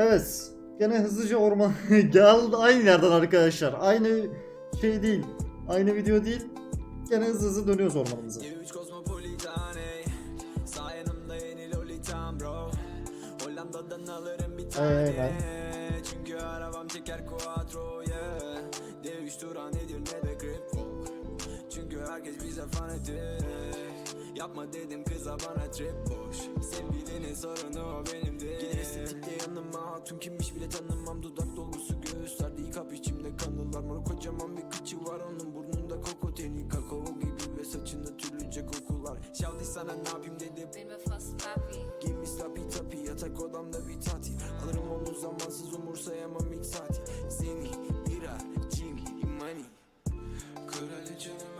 Evet. Gene hızlıca orman geldi aynı yerden arkadaşlar. Aynı şey değil. Aynı video değil. Gene hızlı hızlı dönüyoruz ormanımıza. Hollanda'dan alırım bir tane Eyvallah. Çünkü arabam çeker quattro yeah D3 duran nedir ne de grip Çünkü herkes bize fanatik. Yapma dedim kıza bana trip boş Sevgilinin sorunu o benim değil Yine estetikte yanıma hatun kimmiş bile tanımam. Dudak dolgusu göğüslerde yıkap içimde kanılar. Mor kocaman bir kıçı var onun burnunda kokoteni Kakao gibi ve saçında türlüce kokular. Şavdi sana ne yapayım dedim Bin me fast papi. Give me slappy tappy yatak odamda bir tatil. Alırım onu zamansız umursayamam ilk saati. Seni bira Jimmy money. Kraliçenin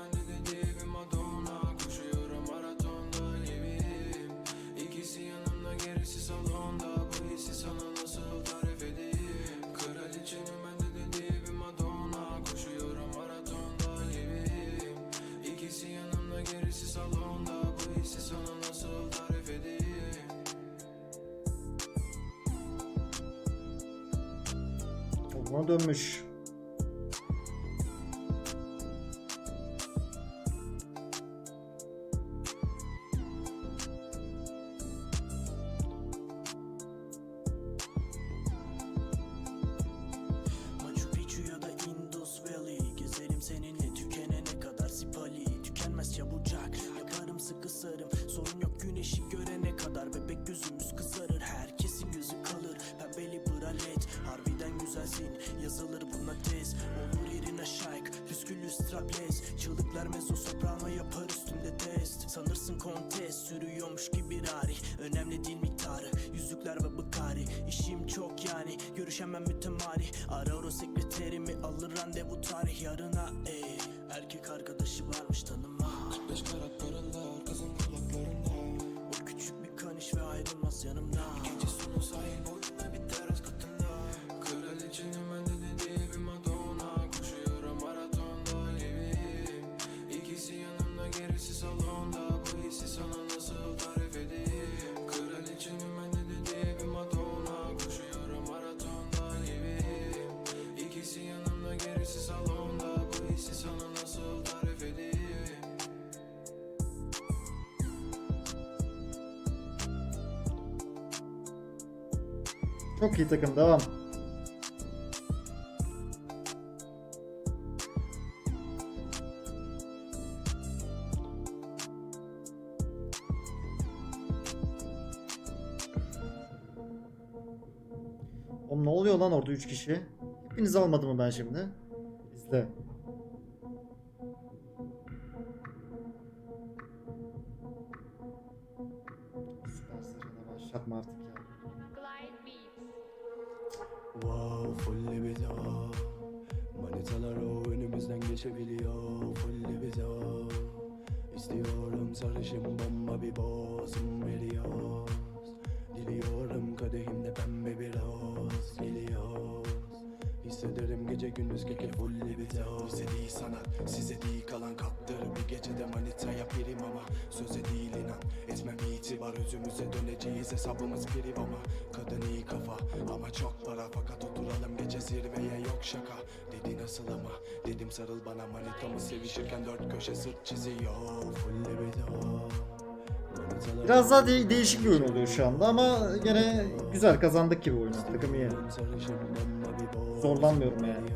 çabucak. Yaparım sıkı sarım. Sorun yok güneşi görene Püsküllü strapless Çığlıklar mezzo soprano yapar üstümde test. Sanırsın kontes sürüyormuş gibi rari. Önemli değil miktarı yüzükler ve bıkari İşim çok yani görüşemem mütemari. Ara o sekreterimi alır randevu tarih yarına ey Erkek arkadaşı varmış tanıma. 45 karat paralar kızın kulaklarında. O küçük bir kaniş ve ayrılmaz yanımda Çok iyi takım devam. Oğlum ne oluyor lan orada 3 kişi? Hepinizi almadım mı ben şimdi? İzle. Süper başlatma artık full libido Manitalar o önümüzden geçebiliyor. Full libido İstiyorum sarışın bomba bir bozum veriyoruz. Diliyorum kadehimde pembe bir roz Geliyoruz. Hissederim gece gündüz keke full libido Bize değil sanat size değil kalan kaptır Bir gecede manitaya pirim ama Söze değil inan. Etmem itibar Özümüze döneceğiz. Hesabımız pirim ama Kadın iyi ama çok para Fakat oturalım gece zirveye yok şaka Dedi nasıl ama dedim sarıl bana Manitamı sevişirken dört köşe sırt çiziyor Full libido Biraz daha de- değişik bir oyun oluyor şu anda ama gene güzel kazandık gibi oyunu. Takım iyi. Zorlanmıyorum yani.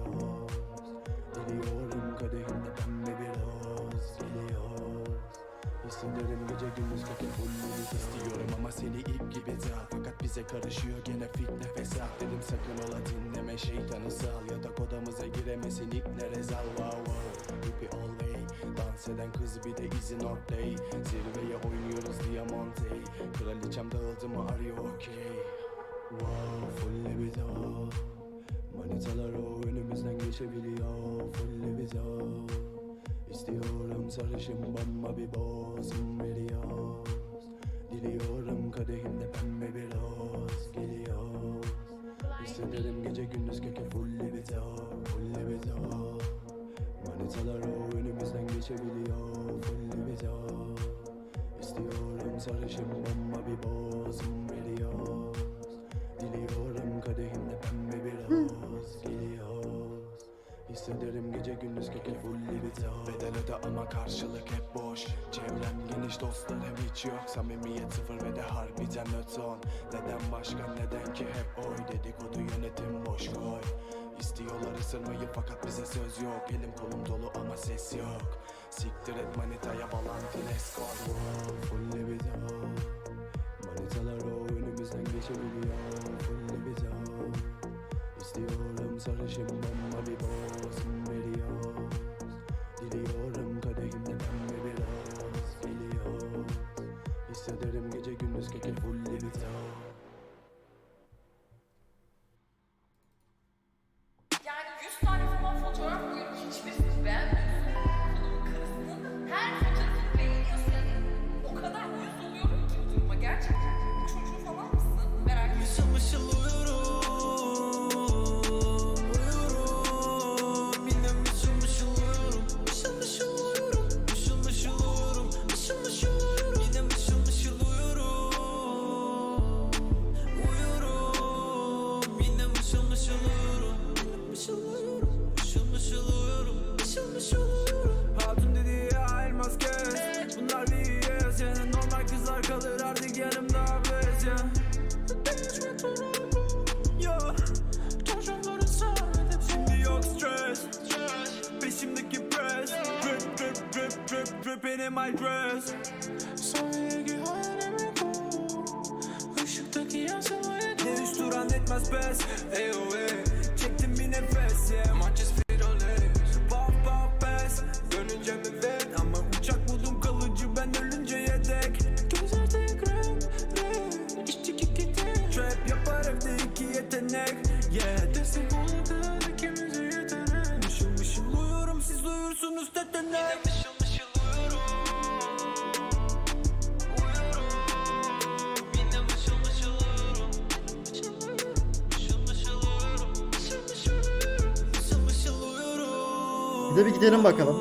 Hissederim gece gündüz kakil fullünü istiyorum ama seni ilk gibi daha Fakat bize karışıyor gene fitne fesat Dedim sakın ola dinleme şeytanı sal. Yatak odamıza giremesin ipne rezal wow wow Hippie all way Dans eden kız bir de izin ortay Zirveye oynuyoruz Diamante. Kraliçem dağıldı mı are you okay? Wow full libido Manitalar o önümüzden geçebiliyor. Full libido İstiyorum sarışın bomba bir bozum veriyoruz Diliyorum kadehimde pembe bir roz geliyoruz Hissederim gece gündüz keke full libido Full libido Manitalar o önümüzden geçebiliyor Full libido İstiyorum sarışın bomba bir bozum Bedel öde ama karşılık hep boş. Çevrem geniş dostlarım hiç yok. Samimiyet sıfır ve de harbiden öton. Neden başka neden ki hep oy Dedikodu yönetim boş koy. İstiyorlar ısırmayı fakat bize söz yok. Elim kolum dolu ama ses yok. Siktir et manitaya balanti let's go Full libido. Manitalar o önümüzden geçebiliyor. Full libido. İstiyorum sarışın bomba bir boz Yani 100 in my dress. Sonraki hayalime kur Işıktaki yansımaya duran etmez pes Bir de bir gidelim bakalım.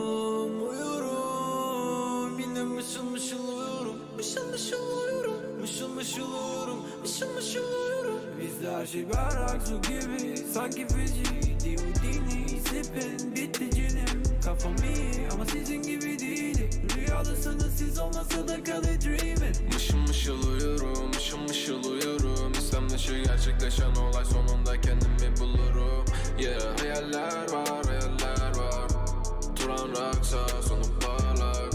Uyurum Yine mışıl mışıl uyurum. Mışıl mışıl uyurum Mışıl mışıl uyurum. Mışıl mışıl uyurum. Bizde her şey berrak su gibi. Sanki Fiji Divudini Slippin bitti cinim Kafam iyi ama sizin gibi değil. Rüyadasınız siz olmasa da kalı dreaming Mışıl mışıl uyurum, mışıl mışıl uyurum. İstem dışı gerçekleşen olay sonunda kendimi bulurum. Yeah hayaller var Turan raksa sonu parlak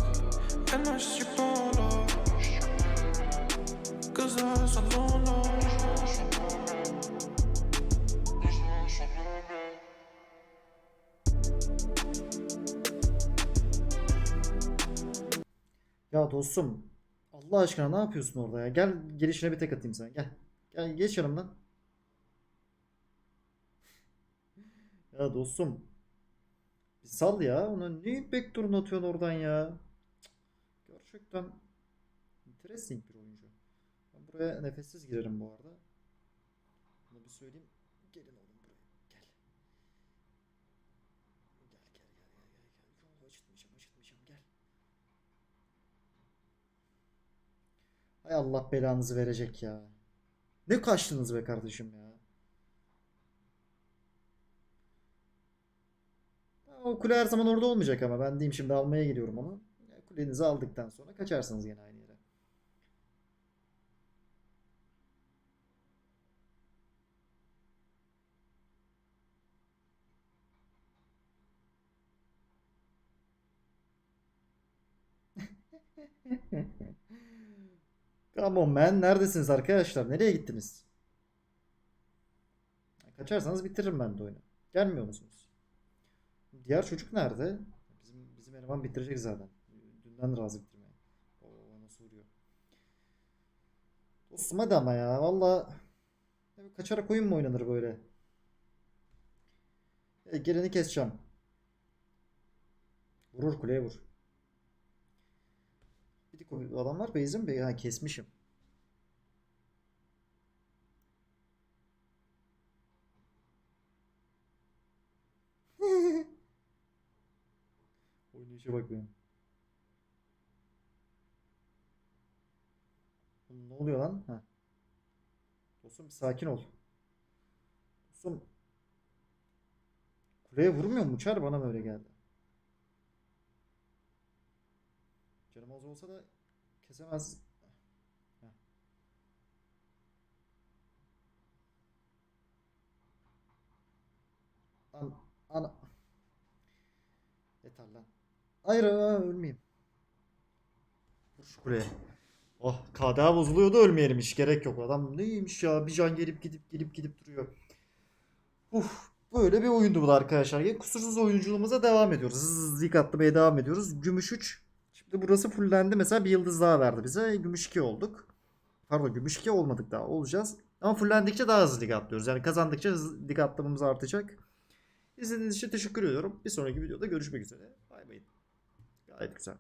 Enerjisi dolu Kızlar salonu Ya dostum Allah aşkına ne yapıyorsun orada ya? Gel gelişine bir tek atayım sana. Gel. Gel geç yanımdan. Ya dostum. Bir sal ya. Ona niye backdoor'unu atıyorsun oradan ya? Gerçekten interesting bir oyuncu. Ben buraya nefessiz girerim bu arada. Bunu bir söyleyeyim. Gelin oğlum buraya. Gel. Gel gel gel gel gel. gel. Yo, acıtmayacağım acıtmayacağım gel. Hay Allah belanızı verecek ya. Ne kaçtınız be kardeşim ya. Ya O kule her zaman orada olmayacak ama ben diyeyim şimdi almaya gidiyorum onu. Ya Kulenizi aldıktan sonra kaçarsınız yine aynı yere. Come on man. Neredesiniz arkadaşlar? Nereye gittiniz? Kaçarsanız bitiririm ben de oyunu. Gelmiyor musunuz? Diğer çocuk nerede? Bizim bizim eleman bitirecek zaten. Dünden razı bitirmeye. Oo nasıl vuruyor. Dostum ama ya. Valla kaçarak oyun mu oynanır böyle? E, geleni keseceğim. Vurur kuleye vur. Bir o adamlar base'im be ha kesmişim. Oynayışa bak benim. Ne oluyor lan? Ha. Dostum bir sakin ol. Dostum. Kuleye vurmuyor mu? Uçar bana mı öyle geldi? Canım az olsa da kesemez. Heh. An, ana. Yeter lan. Hayır ölmeyeyim. Vur şu kuleye. Oh KDA bozuluyordu ölmeyelim hiç gerek yok. Adam neymiş ya bir can gelip gidip gelip gidip duruyor. Uf böyle bir oyundu bu da arkadaşlar. Ya, kusursuz oyunculuğumuza devam ediyoruz. Hızlı lig atlamaya devam ediyoruz. Gümüş 3. Şimdi burası fullendi. Mesela bir yıldız daha verdi bize. Gümüş 2 olduk. Pardon gümüş 2 olmadık daha olacağız. Ama fullendikçe daha hızlı lig atlıyoruz. Yani kazandıkça hızlı lig atlamamız artacak. İzlediğiniz için teşekkür ediyorum. Bir sonraki videoda görüşmek üzere. Bay bay. Gayet güzel.